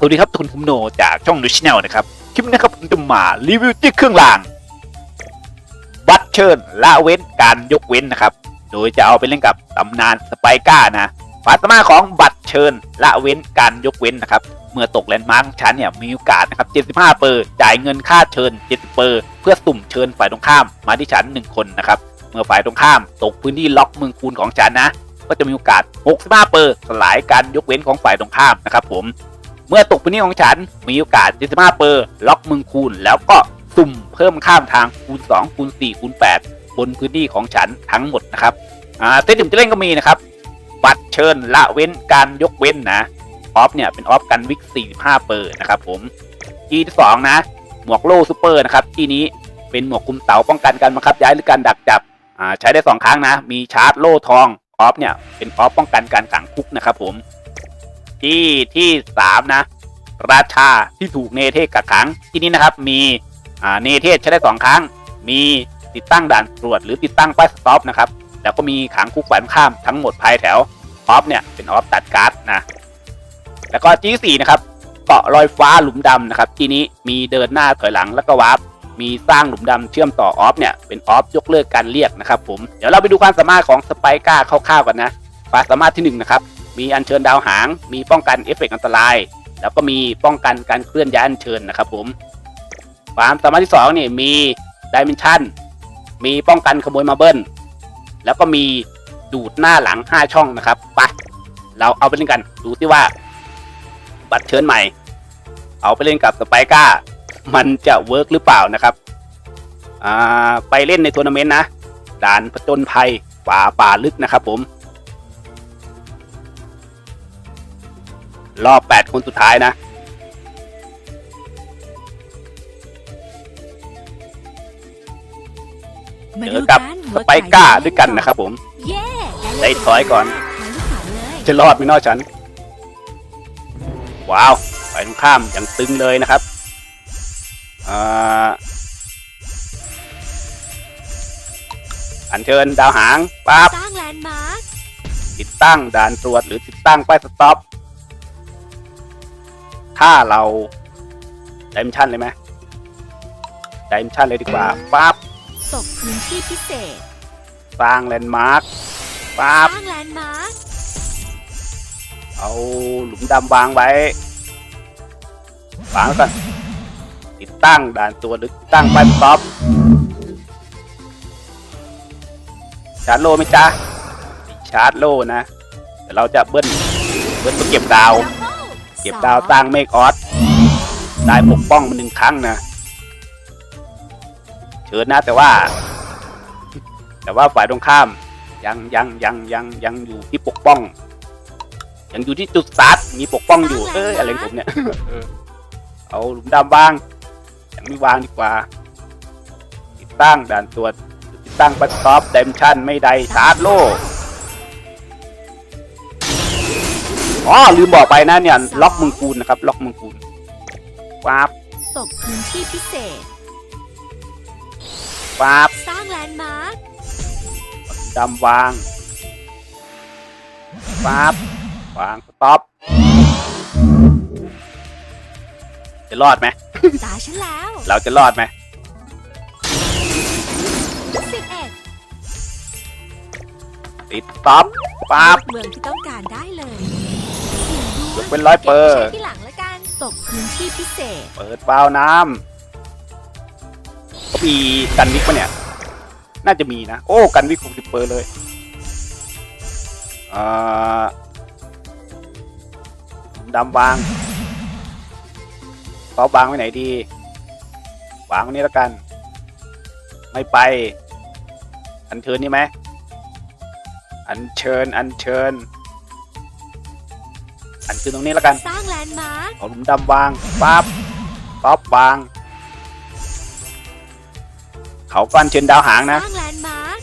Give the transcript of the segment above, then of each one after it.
สวัสดีครับทุนคุมโนจากช่องดูชแนลนะครับ คลิปนี้ครับผมจะมารีวิวที่เครื่องราง บัตเชิญละเว้นการยกเว้นนะครับ โดยจะเอาไปเล่นกับตำนานสไปก้านะความสามาของบัตเชิญละเว้นการยกเว้นนะครับ เมื่อตกแลนด์มาร์กชั้นเนี่ยมีโอกาสนะครับ 75 เปอร์จ่ายเงินค่าเชิญ 70 เปอร์เพื่อสุ่มเชิญฝ่ายตรงข้ามมาที่ชั้น 1 คนนะครับ เมื่อฝ่ายตรงข้ามตกพื้นที่ล็อกเมืองคูณของชั้นนะ ก็จะมีโอกาส 65 เปอร์สลายการยกเว้นของฝ่ายตรงข้ามนะครับผม เมื่อตกพื้นที่ของฉัน มีโอกาส 75เปอร์ล็อกมืองคูณ แล้วก็สุ่มเพิ่มข้ามทางคูณ 2 คูณ 4 คูณ 8 บนพื้นที่ของฉันทั้งหมดนะครับอ่าเซตที่ผมจะเล่นก็มีนะครับ บัตรเชิญละเว้นการยกเว้นนะออฟเนี่ยเป็นออฟกันวิก 45 เปอร์นะครับผมทีที่2นะ หมวกโล่ซูเปอร์นะครับที่นี้เป็นหมวกคุมเต๋าป้องกันการบังคับย้ายหรือการดักจับอ่าใช้ได้ 2 ครั้งนะ มีชาร์จโล่ทองออฟเนี่ยเป็นออฟป้องกันการขังคุกนะครับผม ที่ที่สามนะ ราชาที่ถูกเนเธศกักขังที่นี้นะครับมีอ่าเนเธศใช้ได้สองครั้ง มีติดตั้งด่านตรวจ หรือติดตั้งป้ายสต็อปนะครับแล้วก็มีขังคุกฝ่ายตรงข้ามทั้งหมดภายแถวออฟเนี่ยเป็นออฟตัดการ์ดนะแล้วก็ที่สี่นะครับเกาะลอยฟ้าหลุมดำนะครับ ที่นี้มีเดินหน้าถอยหลังแล้วก็วาร์ปมีสร้างหลุมดำเชื่อมต่อออฟเนี่ยเป็นออฟยกเลิกการเรียกนะครับผม เดี๋ยวเราไปดูความสามารถของสไปก้าคร่าวๆกันนะความสามารถที่หนึ่งนะครับ มีอัญเชิญดาวหาง มีป้องกันเอฟเฟกต์อันตราย แล้วก็มีป้องกันการเคลื่อนย้ายอัญเชิญนะครับผมความสามารถที่2เนี่ยมีดิเมนชันมีป้องกันขโมยมาเบิลแล้วก็มีดูดหน้าหลัง 5 ช่องนะครับไปเราเอาไปเล่นกันดูสิว่า บัตรเชิญใหม่ เอาไปเล่นกับสไปก้ามันจะเวิร์กหรือเปล่านะครับอ่าไปเล่นในทัวร์นาเมนต์นะด่านผจญภัยป่าป่าลึกนะครับผม รอบ8คนสุดท้ายนะมาเจดูอกับกันสว่าไปใครก้าจะด้วยกันนะครับผมเย้ได้ถอยก่อนมาลูกสาวเลยจะรอดไหมเนอฉัน ว้าว ไปตรงข้ามอย่างตึงเลยนะครับอ่าอัญเชิญดาวหางปั๊บสร้างแลนด์มาร์คติดตั้งด่านตรวจหรือติดตั้งป้ายสต็อป ถ้าเราดิเมนชันเลยไหมดิเมนชันเลยดีกว่าปั๊บตกพื้นที่พิเศษ สร้างแลนด์มาร์คสปั๊บร้างแลนด์มาร์คเอาหลุมดำวางไว้วางไว้ก่อนติดตั้งด่านตัวหรือติดตั้งป้ายสต็อปชาร์จโลไหมจ๊ะชาร์จโลนะเดี๋ยวเราจะเบิ้ลเบิ้ลเพื่อเก็บดาวเก็บดาวสร้างเมฆออสได้ปกป้องมันหนึ่งครั้งนะ เชิญนะแต่ว่า แต่ว่าฝ่ายตรงข้าม ยังยังยังยังยังอยู่ที่ปกป้อง ยังอยู่ที่จุดสตาร์ทมีปกป้องอยู่ เอ้ยอะไรของผมเนี่ยเออเอาหลุมดำวางยังไม่วางดีกว่า ติดตั้งด่านตรวจติดตั้งปัสต็อปเดมชั่นไม่ได้ชาร์จโล อ๋อลืมบอกไปนะเนี่ยล็อกเมืองคูณนะครับล็อกเมืองคูณวาบตกพื้นที่พิเศษวาบสร้างแลนด์มาร์คดำวางวาบวางสต็อปจะรอดไหมตาฉันแล้ว เราจะรอดไหมสิบเอ็ดติดต็อปปั๊บเมืองที่ต้องการได้เลย ยกเป็นร้อยเปอร์ ก็บไว้ใช้ที่หลังละกันตกพื้นที่พิเศษ เปิดวาล์วน้ำเขามีกันวิกปะเนี่ย น่าจะมีนะ โอ้ กันวิกหกสิบเปอร์เลยอ่าดำวางเปาวางไว้ไหนดี วางไว้นี้แล้วกัน ไม่ไป อันเชิญนี่ไหม อันเชิญ อันเชิญ อันเชิญตรงนี้แล้วกันสร้างแลนด์มาร์คเอาหลุมดำวางปั๊บป๊อปวาง เขาฟันเชิญดาวหางสนะ ร้างแลนด์มาร์ค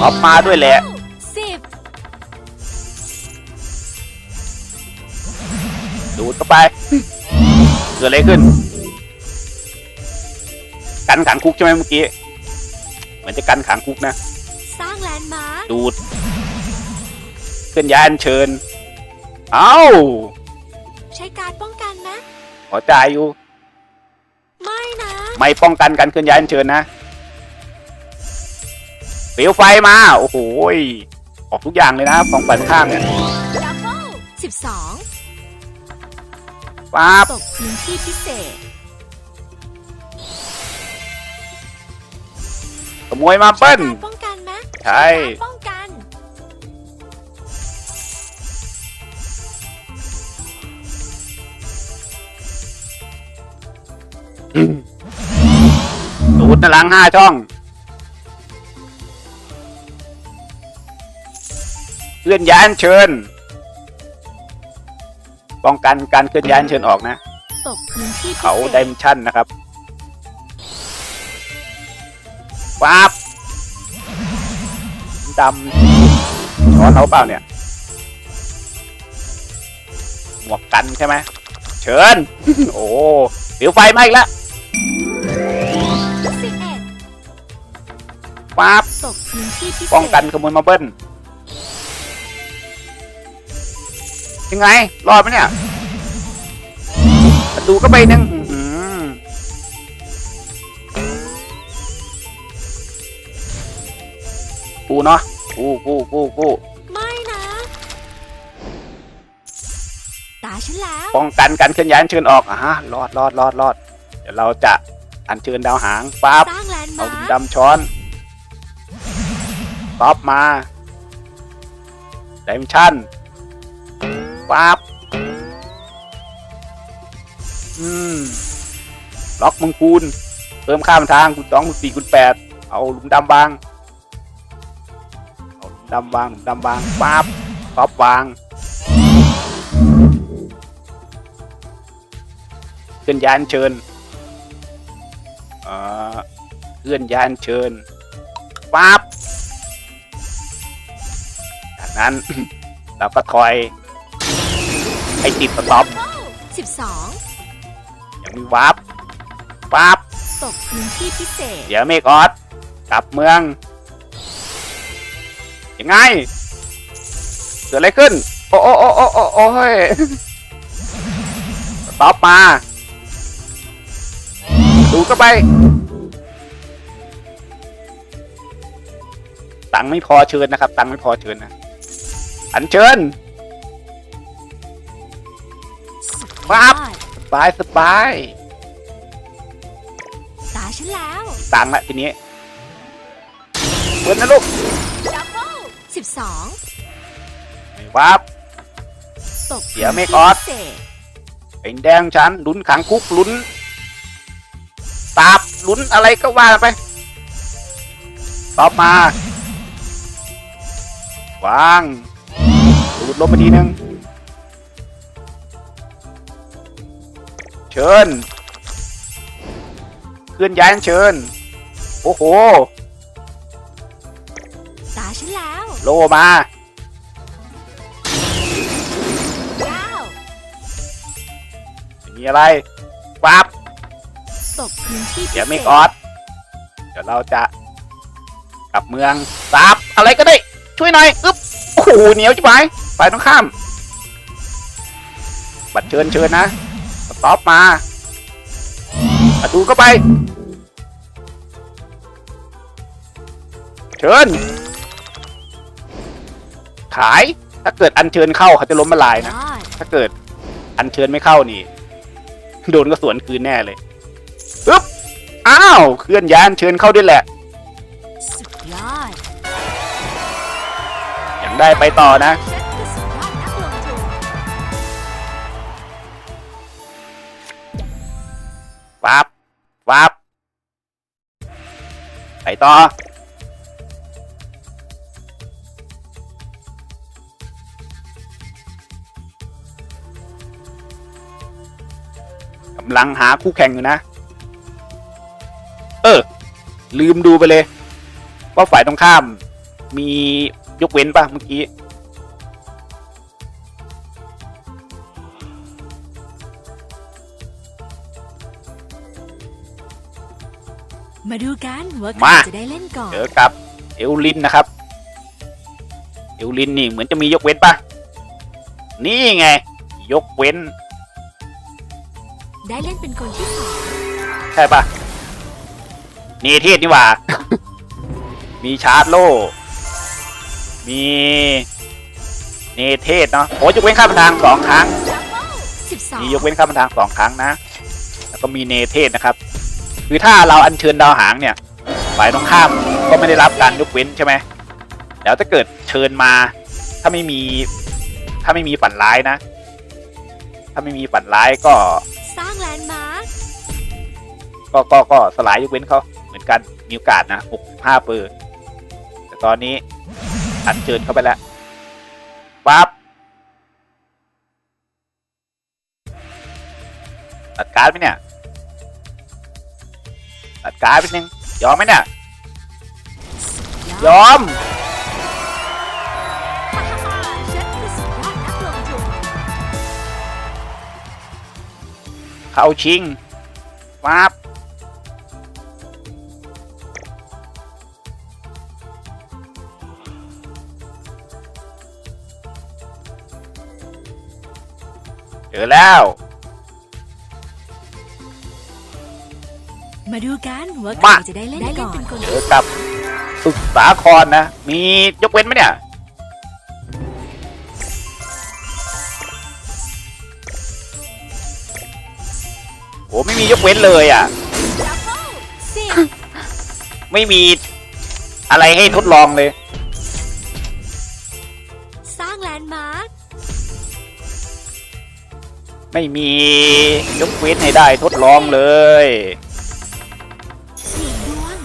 ป๊อปมาด้วยแหละสิบดูดเข้าไป เกิดอะไรขึ้น กันขังคุกใช่ไหมเมื่อกี้ เหมือนจะกันขังคุกนะ สร้างแลนด์มาร์คดูดเคลื่อนย้ายอัญเชิญ เอ้าใช้การดป้องกันนะขอจ่ายอยู่ ไม่นะ ไม่ป้องกันการเคลื่อนย้ายอัญเชิญนะเปลวไฟมา โอ้โหยออกทุกอย่างเลยนะของฝันข้างเนี่ยดับเบิลสิบสองป๊าบตกพื้นที่พิเศษ ขโมยมาเปิ้ลใช้การดป้องกันนะ ใช่การดป้องกันดูดนะหลังห้าช่อง เคลื่อนย้ายอัญเชิญ ป้องกันการเคลื่อนย้ายอัญเชิญออกนะ ตกพื้นที่พิเศษเขาไดเมนชั่นนะครับป๊าบ ดำช้อนเขาเปล่าเนี่ยหมวกกันใช่ไหมเชิญ โอ้เดี๋ยวไฟไหมาอีกแล้วป๊าบตกพื้นที่พิเศป้องกันขโมยมาเบิ้ลยังไง รอดไหมเนี่ยประตูก็ไปหนึ่งอื้อหือกูเนาะ กูกูกูกูไม่นะ ตาฉันแล้ว ป้องกันการเคลื่อนย้ายอัญเชิญออกอะฮะรอดรอดรอดรอดเดี๋ยวเราจะอัญเชิญดาวหางปั๊บสร้างแลนด์เอามาร์คดำช้อนป๊อปมาไดมชั่นปั๊บอืมล็อกมังคูณเพิ่มข้ามทางคุณสองคุณสี่คุณแปดเอาหลุมดำวางเอาหลุม ดำวางหลุมดำวางปั๊บป๊อปวาง เคลื่อนย้ายอัญเชิญเอ่อเคลื่อนย้ายอัญเชิญปั๊บจากนั้น เราก็ถอยให้ติดสต็อปสิบสองยังมีวาร์ปปั๊บตกพื้นที่พิเศษ เดี๋ยวเมกออสกลับเมือง ยังไง เกิดอะไรขึ้น โอ้โอ้โอ้โอ้โอ้โอ้ยต็อปมาดูก็ไป ตังไม่พอเชิญนะครับ ตังไม่พอเชิญนะ อันเชิญสุดปั๊ยบสบายสบายตาฉันแล้ว ตังละทีนี้เปิดนะลูก ดับเบิลสิบสองวับตกเดี๋ยวพื้นเมที่ฆออส พิเศษเป็นแดงฉันลุ้นขังคุกลุ้นตาบลุ้นอะไรก็ว่าไปตอบมา วางดูดลมไปทีนึง เชิญเคลื่อนย้ายเชิญ โอ้โหตาฉันแล้ว โลมาเก้าไม่มีอะไรปั๊บตกพื้นที่พิเศษเดี๋ยวเมกออสเดี๋ยวเราจะกลับเมืองซับอะไรก็ได้ ช่วยหน่อยอึ๊บโอ้โหเหนียวจิ๋วไปต้องข้าม บัตรเชิญเชิญนะสต็อปมาประตูก็ไป เชิญ ขาย ถ้าเกิดอันเชิญเข้าเขาจะล้มละลายนะยอดถ้าเกิดอันเชิญไม่เข้านี่ โดนก็สวนคืนแน่เลยปึ๊บอ้าวเคลื่อนย้ายอันเชิญเข้าด้วยแหละสุดยอดยังได้ไปต่อนะฉันคือสุดยอดนักลงทุนวับวับไปต่อ กำลังหาคู่แข่งอยู่นะ เออ ลืมดูไปเลย ว่าฝ่ายตรงข้ามมียกเว้นป่ะเมื่อกี้ มาดูกันว่าใครมา จะได้เล่นก่อน เจอกับเอลลินนะครับ เอลลินนี่เหมือนจะมียกเว้นปะนี่ไง ยกเว้น ได้เล่นเป็นคนที่สองใช่ปะเนเทศนี่หว่า มีชาร์จโล่มีเนเทศเนาะโอ้ยกเว้นข้ามทางสองครั้ง สิบสองมียกเว้นข้ามทางสองครั้งนะ แล้วก็มีเนเทศนะครับ คือถ้าเราอัญเชิญดาวหางเนี่ย ฝ่ายตรงข้ามก็ไม่ได้รับการยกเว้นใช่ไหม แล้วถ้าเกิดเชิญมา ถ้าไม่มี ถ้าไม่มีฝันร้ายนะ ถ้าไม่มีฝันร้ายก็ นด์มาร์คก็ก็ก็สลายยกเว้นเขาเหมือนกันมีโอกาสนะ65เปอร์แต่ตอนนี้อัญเชิญเข้าไปแล้วปั๊บตัดการ์ดไหมเนี่ยตัดการ์ดไปนึงยอมไหมเนี่ยยอม เข้าชิงปั๊บเจอแล้ว มาดูกันว่าใคมารจะได้เล่นก่อนเป็นคนเจที่อกับสุดสาครนะ มียกเว้นไหมเนี่ย โอ้ไม่มียกเว้นเลยอะดับเบิลสิบไม่มีอะไรให้ทดลองเลย สร้างแลนด์มาร์คไม่มียกเว้นให้ได้ทดลองเลยเสียงดวง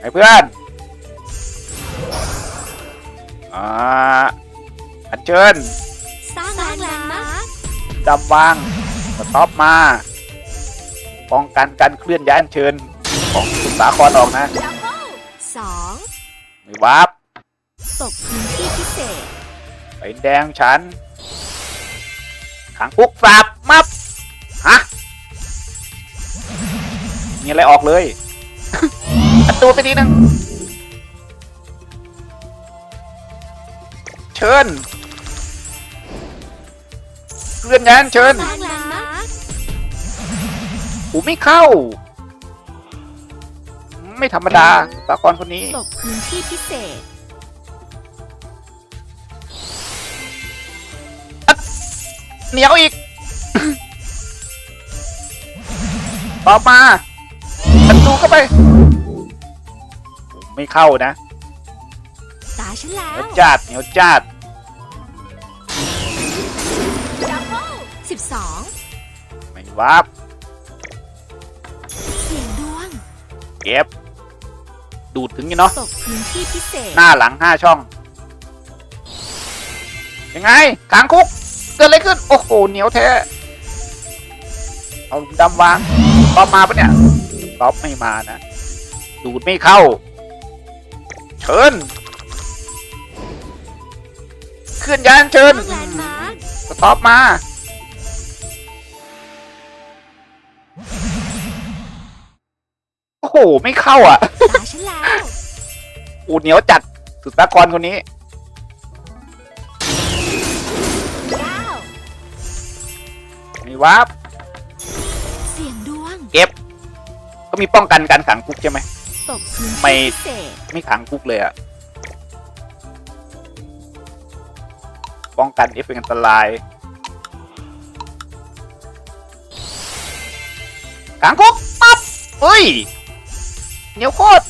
ไอ้เพื่อนอ่าอันเชิญสร้างแลนด์มาร์คจำวางสต็อปมา ป้องกันการเคลื่อนย้ายอันเชิญของสุดสาครออกนะดับเบิลสองไม่วับตกพื้นที่พิเศษไปแดงฉันขังคุกสับมับฮะมีอะไรออกเลยอัดตัวไปทีนึงเชิญเคลื่อนย้ายอันเชิญ สร้างแลนด์มาร์คผมไม่เข้า ไม่ธรรมดาสากรคนนี้ ตกพื้นที่พิเศษ เหนียวอีก ต่อมาฉันดูเข้าไปผมไม่เข้านะ ตาฉันแล้เหนียววจัดเหนียวจัดดับเบิลสิบสองไม่วับ เก็บ ดูดถึงอยู่เนาะตกพื้นที่พิเศษ หน้าหลังห้าช่อง ยังไงขางคุก เกิดอะไรขึ้น โอ้โห เหนียวแท้ เอาดำวางตอบมาปะเนี่ยตอบไม่มานะ ดูดไม่เข้า เชิญเคลื่อนย้ายอันเชิญสร้างแลนด์มาร์คสต็อปมา หไม่เข้าอะตาฉันแล้ว อูดเหนียวจัดสุดตากรคนนี้ เก้า มีวับเสียงดวงเก็บก็มีป้องกันการขังคุกใช่ไหม ตกพื้นไม่ ที่พิเศษไม่ขังคุกเลยอะป้องกันเอฟเฟกต์อันตราย ขังคุกปั๊บเฮ้ย เหนียวโคตร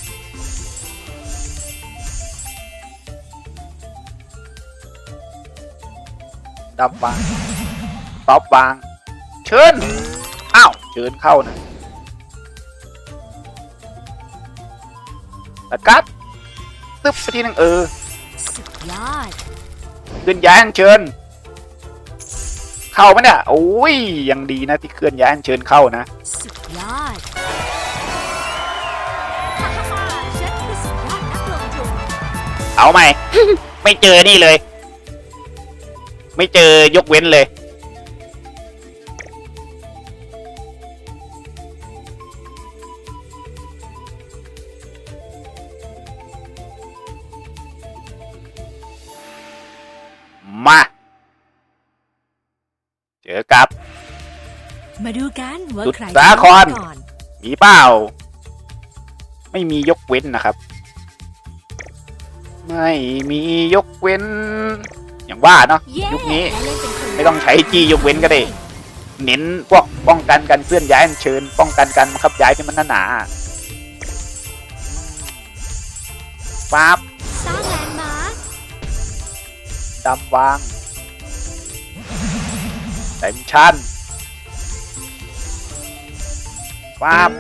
ดับวางต็อปวาง เชิญ อ้าว เชิญเข้านะตัดกัดตึ๊บไปทีหนึงเออ สุดยอดเคลื่อนย้ายอันเชิญ เข้าไหมเนี่ย โอ้ย ยังดีนะที่เคลื่อนย้ายอันเชิญเข้านะ เอาใหม่ ไม่เจอนี่เลย ไม่เจอยกเว้นเลย มา เจอกับ มาดูกันว่าสุดใครสาครจะก่อน มีเปล่า ไม่มียกเว้นนะครับ ไม่มียกเว้น อย่างว่าเนาะเย้ยุคนี้ได้เล่นเป็นคนไม่ต้องใช้จี้ยกเว้นก็ได้ เน้นพวกป้องกันการเคลื่อนย้ายอัญเชิญ ป้องกันการบังคับย้ายที่มันหนาๆปั๊บสร้างแลนด์มาร์คดำวางเต็มชั้นปั๊บ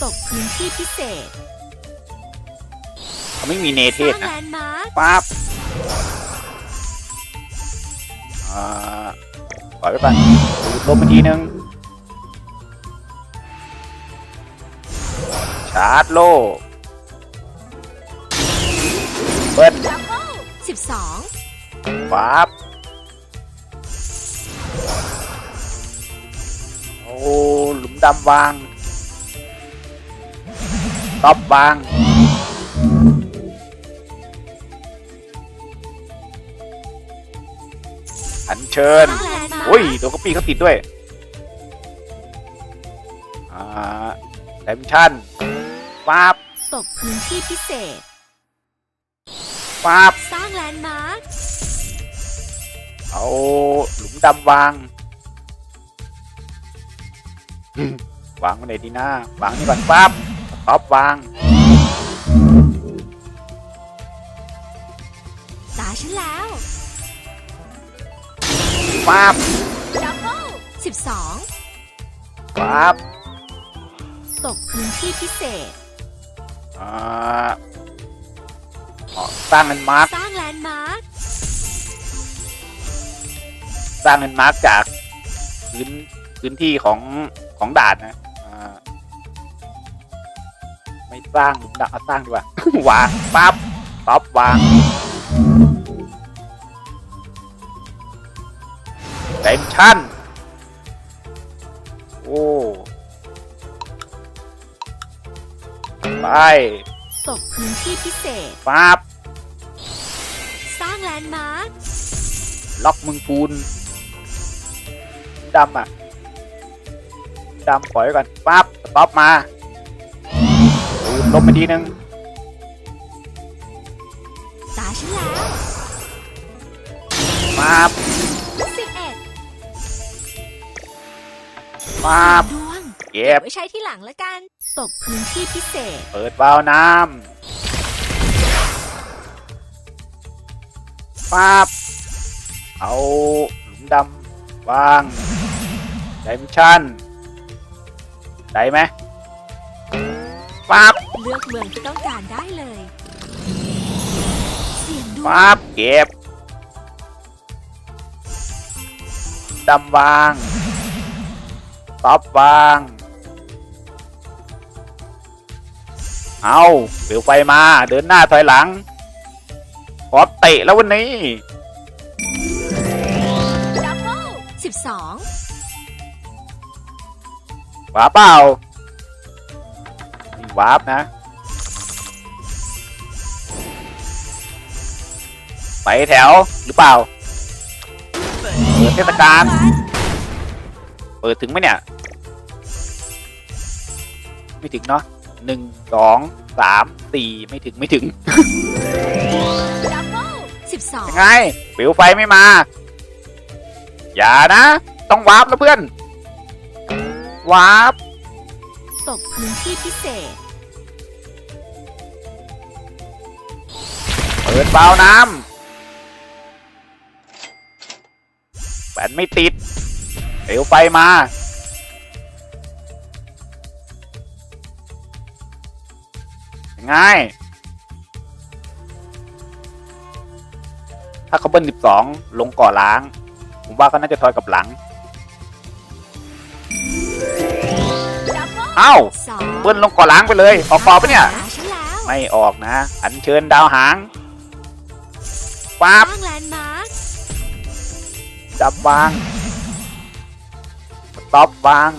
ตกพื้นที่พิเศษ เขาไม่มีเนเทสศร้างนะแลนด์มาร์คปั๊บอ่าปล่อยไปก่อนดูดลมมาทีนึง ชาร์จโล่เปิดดับเบิลสิบสองปั๊บโอ้ หลุมดำวางต๊อปวาง เชิญสร้างแลนด์มาร์คอุ้ยตัวกระปีเขาติดด้วยอ่าเต็มชั้นปั๊บตกพื้นที่พิเศษปั๊บสร้างแลนด์มาร์คเอาหลุมดำวาง วางไว้ไหนดีนะวางนี่ก่อนปั๊บท็อปวางตาฉันแล้ว ปั๊บดับเบิลสิบสองปั๊บตกพื้นที่พิเศษอ่าอ๋อสร้างเงินมาร์กสร้างแลนด์มาร์คสร้างเงินมาร์กจากพื้นพื้นที่ของของด่านนะอ่าไม่สร้างหลุมดำเอาสร้างดีกว่า วางปั๊บท็อปวาง ต็มชั้น โอ้ ไป ตกพื้นที่พิเศษ ปั๊บ สร้างแลนด์มาร์ค ล็อกมึงปูน ดำอะ ดำปล่อยไว้ก่อน ปั๊บสต็อปมาดูดลมไปทีนึง ตาฉันแล้ว ปั๊บสิบ ปั๊บดวงเก็บไว้ใช้ที่หลังละกัน ตกพื้นที่พิเศษ เปิดวาล์วน้ำปั๊บเอาหลุมดำวางไดมชั่นได้ไหมปั๊บเลือกเมืองที่ต้องการได้เลยเสียงดวงปั๊บเก็บดำวาง ต๊อปวาง เอาเปลวไฟมา เดินหน้าถอยหลังพร้อมเตะแล้ววันนี้ ดับเบิลสิบสองวาร์ปเปล่านี่วาร์ปนะ ไปแถวหรือเปล่าเปิดเทศกาล เปิดถึงไหมเนี่ย ไม่ถึงเนาะหนึ่งสองสามสี่ไม่ถึงไม่ถึงดับเบิลสิบสองยังไงเปลวไฟไม่มา อย่านะ ต้องวาร์ปนะเพื่อน วาร์ปตกพื้นที่พิเศษ เปิดเบาล์วน้ำแบนไม่ติด เปลวไฟมายังไงถ้าเขาเบิ้ลสิบสองลงก่อล้าง ผมว่าเขาน่าจะทอยกับหลังดับเบิลเอ้าสองเบิ้ลลงก่อล้างไปเลย ออกก่อปะเนี่ยตาฉันแล้วไม่ออกนะ อันเชิญดาวหางสปั๊บร้างแลนด์มาร์คจับวาง สต็อปวาง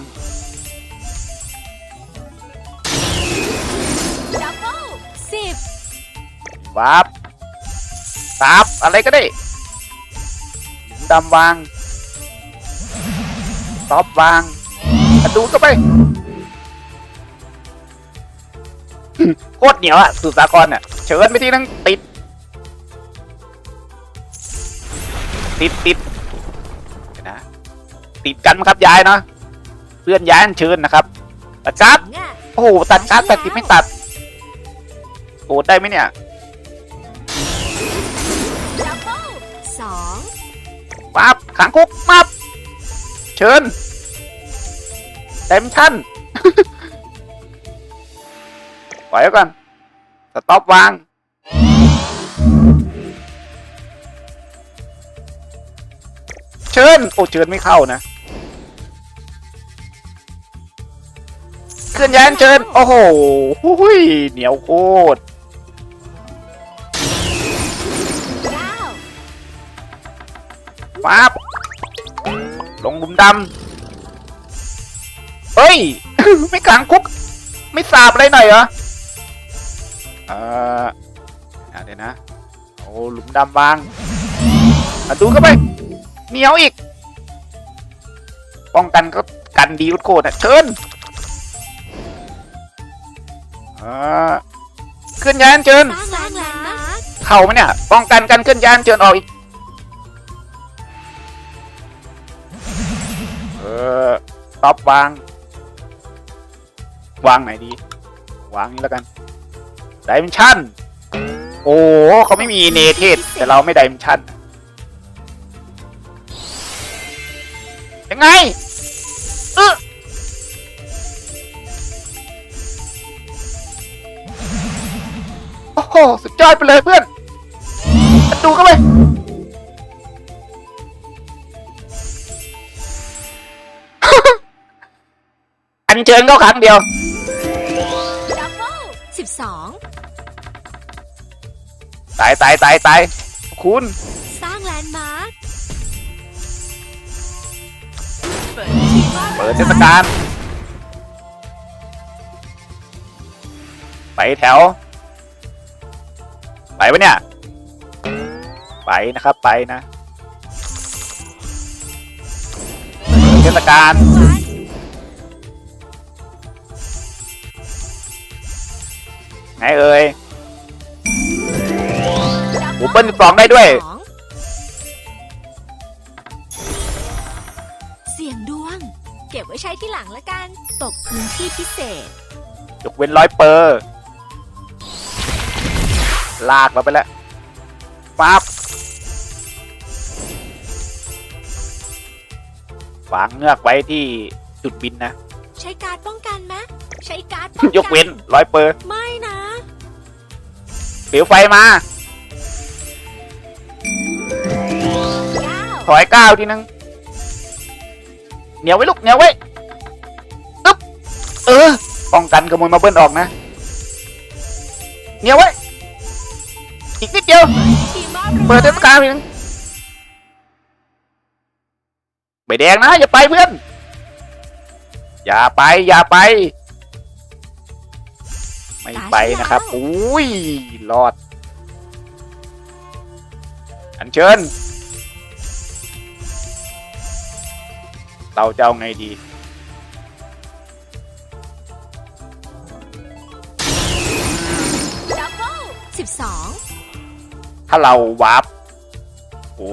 ดับเบิลสิบวับซับอะไรก็ได้ดำวางท็อปวางกระดูดเข้าไปโคตรเหนียวอะสุดสากรเนี่ยเชิญไปทีนึงติด ติดติดเดี๋ยวนะ ติดกันมั้งครับยายเนาะเพื่อนย้ายอันเชิญนะครับตัดการ์ดโอ้โหตัดการ์ดแต่ติดไม่ตัดโกรธได้ไหมเนี่ยดับเบิลสองมาบขังคุกมาบเชิญเต็มชั้นปล่อยไว้ก่อนสต็อปวางเชิญโอ้เชิญไม่เข้านะ ลื่อนย้ายอันเชิญโอ้โหหุยเหนียวโคตรเก้าปั๊บลงหลุมดำเฮ้ย ไม่ขังคุก ไม่สาบอะไรหน่อยเหรอเออเดี๋ยวนะเอาหลุมดำวางอดูเข้าไปเหนียวอีก ป้องกันก็กันดีอุดโคตรอะเชิญ ออเคลื่อนย้ายอันเชิญสร้างแลนด์มาร์คเข่าไหมเนี่ย ป้องกันกันเคลื่อนย้ายอันเชิญออกอีก เออท็อปวาง วางไหนดี วางนี้แล้วกันไดเมนชั่น โอ้เขาไม่มีเนเทศ แต่เราไม่ไดเมนชั่น ยังไงเออ โอ้โหสุดยอดไปเลยเพื่อนดูเข้าไปอันเชิญก็ครั้งเดียวดับเบิลสิบสองตายตายตายตายคุณสร้างแลนด์มาร์คเปิดทีว่าเปิดเทศกาลไปแถว ไปปะเนี่ย ไปนะครับไปนะเปิดเทศกาลวันไหนเอ่ยโอ้เบิ้ลสิบสองได้ด้วยสองเสียงดวง เก็บไว้ใช้ที่หลังละกัน ตกพื้นที่พิเศษ ยกเว้นร้อยเปอร์ ลากเราไปแล้วปั๊บวางเงือกไว้ที่จุดบินนะ ใช้การ์ดป้องกันไหมใช้การ์ดป้องกันยกเว้นร้อยเปอร์ไม่นะเปลวไฟมาเก้าถอยก้าวทีนึงเหนียวไว้ลูกเหนียวไว้ตึ๊บเออป้องกันขโมยมาเบิ้ลออกนะเหนียวไว้ อีกนิดเดียว เปิดเทศกาลเพียงใแดงนะ อย่าไปเพื่อน อย่าไปอย่าไป ไม่ไปนะครับ อุ้ยรอด อันเชิญ เราจะเอาไงดีสิบสอง ถ้าเราวาร์ปโอ้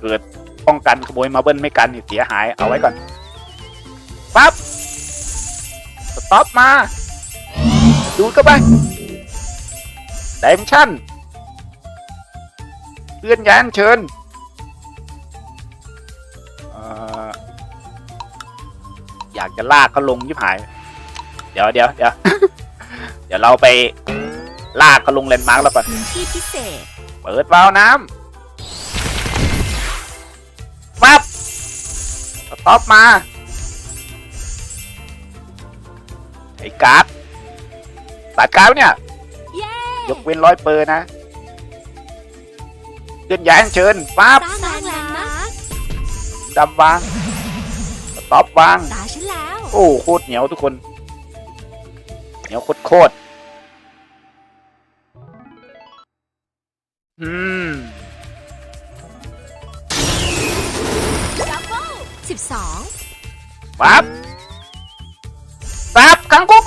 เกิดป้องกันขโมยมาเบิ้ลไม่กันนี่เสียหายเอาไว้ก่อนปั๊บสต็อปมา ดูดเข้าไปไดเมชั่นเลื่อนย้ายอันเชิญเอ่ออยากจะลากเขาลงยิบหาย เดี๋ยวเดี๋ยวเดี๋ยวเดี๋ยวเราไปลากเขาลงแลนมาร์กแล้วก่อนพื้นที่พิเศษ เปิดวาล์วน้ำปั๊บสต็อปมาไอ้การ์ดตัดการ์ดเนี่ยเย้ยกเว้นร้อยเปอร์นะเลื่อนย้ายอันเชิญปั๊บสร้างแลนด์มาร์คดำวางสต็อปวาง ตาฉันแล้ว โอ้โคตรเหนียวทุกคน เหนียวโคตรโคตร ปั๊บปั๊บขังกุ๊ก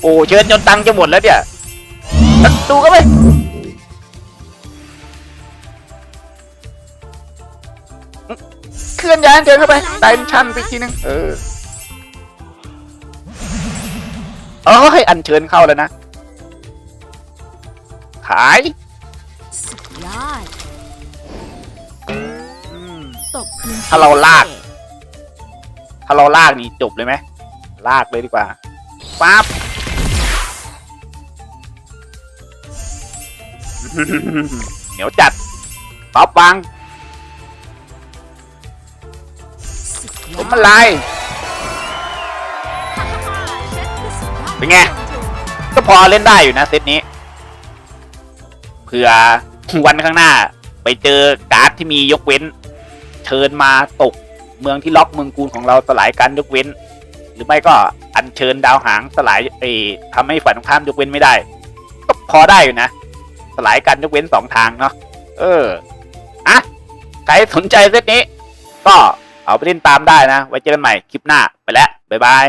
โอ้เชิญจนตังค์จะหมดแล้วเนี่ยดูกันไปเคลื่อนย้ายเชิญเข้าไปไดมชั่นไปอีกทีนึงเออเออให้อัญเชิญเข้าแล้วนะ ขายสุดยอดอืมตกพื้นที่ถ้าเราลาก ถ้าเราลากนี่จบเลยไหมลากเลยดีกว่าปั๊บเหนียวจัดป๊อปวางผมมันลายเป็นไง ก็พอเล่นได้อยู่นะเซตนี้ เผื่อวันข้างหน้า ไปเจอการ์ดที่มียกเว้น เชิญมาตก เมืองที่ล็อกเมืองกูลของเราสลายการยกเว้น หรือไม่ก็อัญเชิญดาวหางสลายเออทำให้ฝ่ายตรงข้ามยกเว้นไม่ได้ ก็พอได้อยู่นะ สลายการยกเว้นสองทางเนาะเอออะใครสนใจเซตนี้ ก็เอาไปเล่นตามได้นะ ไว้เจอกันใหม่คลิปหน้าไปแล้วบ๊ายบาย